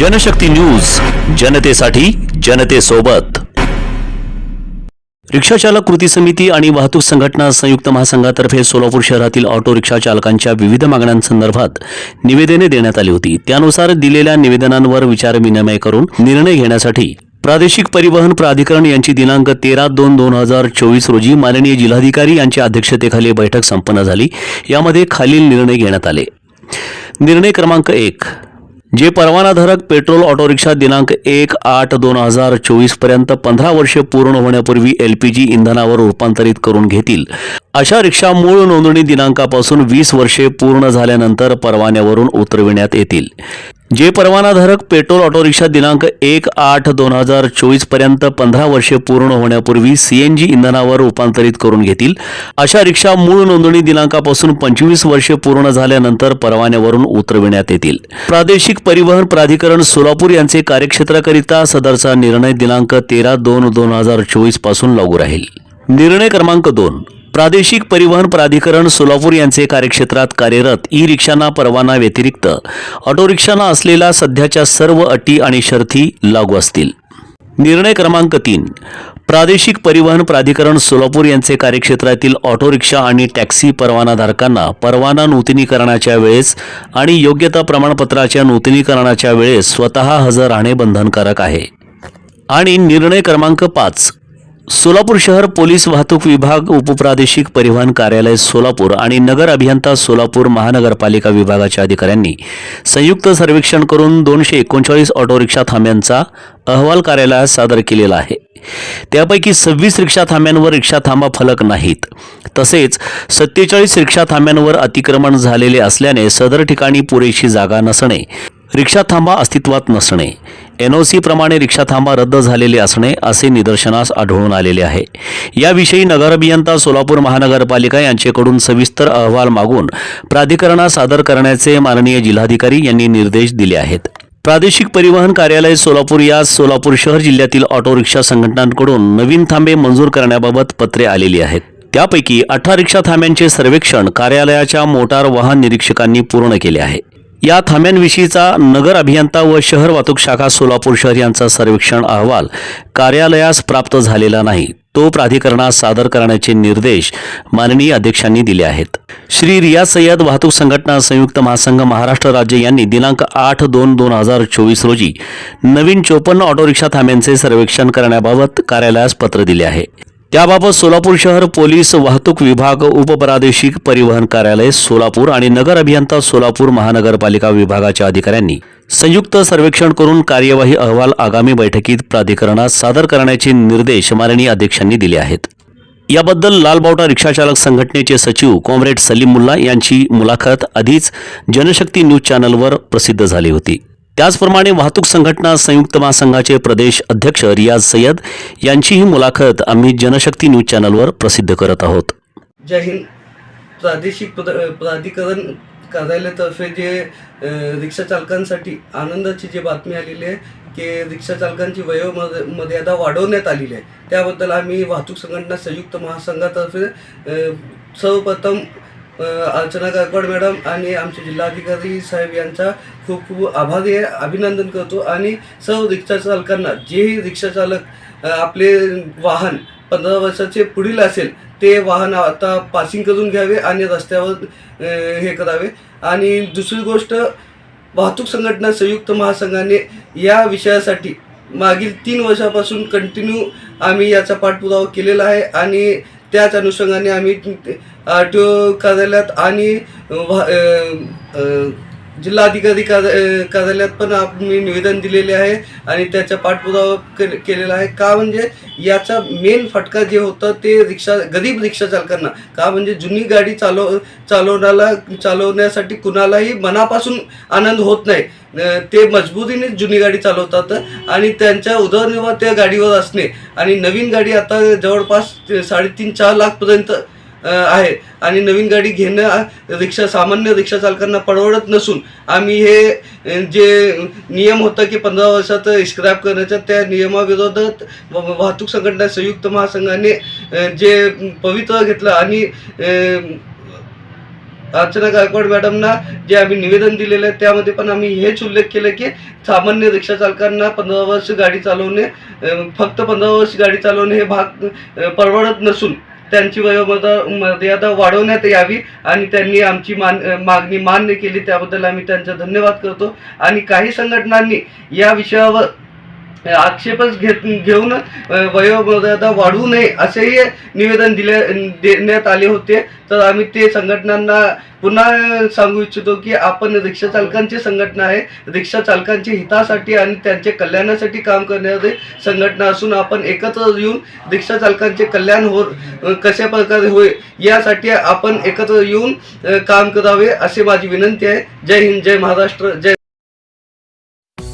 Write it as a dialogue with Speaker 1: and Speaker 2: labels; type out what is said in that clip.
Speaker 1: Janshakti news जनतेसाठी जनतेसोबत. रिक्षा चालक कृती समिती आणि वाहतूक संघटना संयुक्त महासंघातर्फे सोलापूर शहरातील ऑटो रिक्षा चालकांच्या विविध मागण्यांसंदर्भात निवेदने देण्यात आली होती. त्यानुसार दिलेल्या निवेदनांवर विचारविनिमय करून निर्णय घेण्यासाठी प्रादेशिक परिवहन प्राधिकरण यांची दिनांक तेरा दोन दोन हजार चोवीस रोजी माननीय जिल्हाधिकारी यांच्या अध्यक्षतेखाली बैठक संपन्न झाली. यामध्ये खालील निर्णय घेण्यात आले. निर्णय क्रमांक एक जे परवानाधारक पेट्रोल ऑटो रिक्षा दिनांक एक आठ दोन हजार चोवीसपर्यंत पंधरा वर्षे पूर्ण होण्यापूर्वी एलपीजी इंधनावर रूपांतरित करून घेतील. अशा रिक्षा मूळ नोंदणी दिनांकापासून वीस वर्षे पूर्ण झाल्यानंतर परवान्यावरून उतरविण्यात येतील. जे परवानाधारक पेट्रोल ऑटो रिक्षा दिनांक एक आठ दोन हजार चोवीसपर्यंत पंधरा वर्षे पूर्ण होण्यापूर्वी सीएनजी इंधनावर रूपांतरित करून घेतील अशा रिक्षा मूळ नोंदणी दिनांकापासून पंचवीस वर्षे पूर्ण झाल्यानंतर परवान्यावरून उतरविण्यात येतील. प्रादेशिक परिवहन प्राधिकरण सोलापूर यांचे कार्यक्षेत्राकरिता सदरचा निर्णय दिनांक तेरा दोन दोन हजार चोवीसपासून लागू राहील. निर्णय क्रमांक दोन प्रादेशिक परिवहन प्राधिकरण सोलापूर यांचे कार्यक्षेत्रात कार्यरत ई रिक्षांना परवाना व्यतिरिक्त ऑटो रिक्षांना असलेल्या सध्याच्या सर्व अटी आणि शर्ती लागू असतील. निर्णय क्रमांक तीन. प्रादेशिक परिवहन प्राधिकरण सोलापूर यांचे कार्यक्षेत्रातील ऑटो रिक्षा आणि टॅक्सी परवानाधारकांना परवाना नूतनीकरणाच्या वेळेस आणि योग्यता प्रमाणपत्राच्या नूतनीकरणाच्या वेळेस स्वतः हजर राहणे बंधनकारक आहे. आणि निर्णय क्रमांक पाच. सोलापूर शहर पोलीस वाहतूक विभाग उपप्रादेशिक परिवहन कार्यालय सोलापूर आणि नगर अभियंता सोलापूर महानगरपालिका विभागाच्या अधिकाऱ्यांनी संयुक्त सर्वेक्षण करून दोनशे एकोणचाळीस ऑटो रिक्षा थांब्यांचा अहवाल कार्यालयात सादर केलेला आहे. त्यापैकी सव्वीस रिक्षा थांब्यांवर रिक्षा थांबा फलक नाहीत. तसेच सत्तेचाळीस रिक्षा थांब्यांवर अतिक्रमण झालेले असल्याने सदर ठिकाणी पुरेशी जागा नसणे रिक्षा थांबा अस्तित्वात नसणे. एन ओ सीप्रमाणे रिक्षा थांबा रद्द झालेले असणे असे निदर्शनास आढळून आलेले आहे. याविषयी नगर अभियंता सोलापूर महानगरपालिका यांच्याकडून सविस्तर अहवाल मागून प्राधिकरणास सादर करण्याचे माननीय जिल्हाधिकारी यांनी निर्देश दिले आहेत. प्रादेशिक परिवहन कार्यालय सोलापूर या सोलापूर शहर जिल्ह्यातील ऑटो रिक्षा संघटनांकडून नवीन थांबे मंजूर करण्याबाबत पत्रे आलेली आहेत. त्यापैकी अठरा रिक्षा थांब्यांचे सर्वेक्षण कार्यालयाच्या मोटार वाहन निरीक्षकांनी पूर्ण केले आहे. या थांब्यांविषयीचा नगर अभियंता व शहर वाहतूक शाखा सोलापूर शहर यांचा सर्वेक्षण अहवाल कार्यालयास प्राप्त झालेला नाही. तो प्राधिकरणास सादर करण्याचे निर्देश माननीय अध्यक्षांनी दिले आहेत. श्री रियाज सय्यद वाहतूक संघटना संयुक्त महासंघ महाराष्ट्र राज्य यांनी दिनांक आठ दोन दोन हजार चोवीस रोजी नवीन चोपन्न ऑटो रिक्षा थांब्यांचे सर्वेक्षण करण्याबाबत कार्यालयास पत्र दिले आहे. त्याबाबत सोलापूर शहर पोलीस वाहतूक विभाग उपप्रादेशिक परिवहन कार्यालय सोलापूर आणि नगर अभियंता सोलापूर महानगरपालिका विभागाच्या अधिकाऱ्यांनी संयुक्त सर्वेक्षण करून कार्यवाही अहवाल आगामी बैठकीत प्राधिकरणात सादर करण्याचे निर्देश माननीय अध्यक्षांनी दिले आहेत. याबद्दल लालबावटा रिक्षाचालक संघटनेचे सचिव कॉम्रेड सलीम मुल्ला यांची मुलाखत आधीच जनशक्ती न्यूज चॅनलवर प्रसिद्ध झाली होती. त्याचप्रमाणे वाहतूक संघटना संयुक्त महासंघाचे प्रदेश अध्यक्ष रियाज सय्यद यांचीही मुलाखत आम्ही जनशक्ती न्यूज चॅनलवर प्रसिद्ध करत आहोत.
Speaker 2: जय हिंद. प्रादेशिक प्राधिकरण कार्यालयातर्फे जे रिक्षा चालकांसाठी आनंदाची जी बातमी आलेली आहे की रिक्षा चालकांची वयोमर्यादा मर्यादा वाढवण्यात आलेली आहे. त्याबद्दल आम्ही वाहतूक संघटना संयुक्त महासंघातर्फे सर्वप्रथम अर्चना गायकवाड मॅडम आणि आमचे जिल्हाधिकारी साहेब यांचा खूप खूप आभारी आहे अभिनंदन करतो. आणि सर्व रिक्षा चालकांना जेही रिक्षा चालक आपले वाहन पंधरा वर्षाचे पुढील असेल ते वाहन आता पासिंग करून घ्यावे आणि रस्त्यावर हे करावे. आणि दुसरी गोष्ट वाहतूक संघटना संयुक्त महासंघाने या विषयासाठी मागील तीन वर्षापासून कंटिन्यू आम्ही याचा पाठपुरावा केलेला आहे. आणि त्याच अनुषंगाने आम्ही आर टी ओ कार्यालयात आणि वा- जिल्हाधिकारी कार्यालयात पण मी निवेदन दिलेले आहे आणि त्याचा पाठपुरावा के- केलेला आहे. का म्हणजे याचा मेन फटका जे होतं ते रिक्षा गरीब रिक्षा चालकांना. का म्हणजे जुनी गाडी चालव चालवण्याला चालवण्यासाठी कुणालाही मनापासून आनंद होत नाही. ते मजबुरीनेच जुनी गाडी चालवतात आणि त्यांच्या उदरनिर्वाह त्या गाडीवर असणे. आणि नवीन गाडी आता जवळपास साडेतीन चार लाखपर्यंत आहे. आणि नवीन गाडी घेणं रिक्षा सामान्य रिक्षा चालकांना परवडत नसून आम्ही हे जे नियम होता की पंधरा वर्षात स्क्रॅप करण्याच्या त्या नियमाविरोधात व- वाहतूक संघटना संयुक्त महासंघाने जे पवित्र घेतलं आणि अर्चना गायकवाड मॅडमना जे आम्ही निवेदन दिलेलं आहे त्यामध्ये पण आम्ही हेच उल्लेख केलं की सामान्य रिक्षा चालकांना पंधरा वर्ष गाडी चालवणे फक्त पंधरा वर्ष गाडी चालवणे हे भाग परवडत नसून त्यांची वयोमर्यादा मर्यादा वाढवण्यात यावी आणि त्यांनी आमची मान मागणी मान्य केली. त्याबद्दल आम्ही त्यांचा धन्यवाद करतो. आणि काही संघटनांनी या विषयावर आक्षेपच घेत घेऊन वयोमर्यादा वाढू नये असेही निवेदन दिले देण्यात आले होते. तर आम्ही ते संघटनांना पुन्हा सांगू इच्छितो की आपण रिक्षा चालकांची संघटना आहे. रिक्षा चालकांच्या हितासाठी आणि त्यांच्या कल्याणासाठी काम करणारी संघटना असून आपण एकत्र येऊन रिक्षा चालकांचे कल्याण हो कशा प्रकारे होईल यासाठी आपण एकत्र येऊन काम करावे असे माझी विनंती आहे. जय हिंद जय महाराष्ट्र जय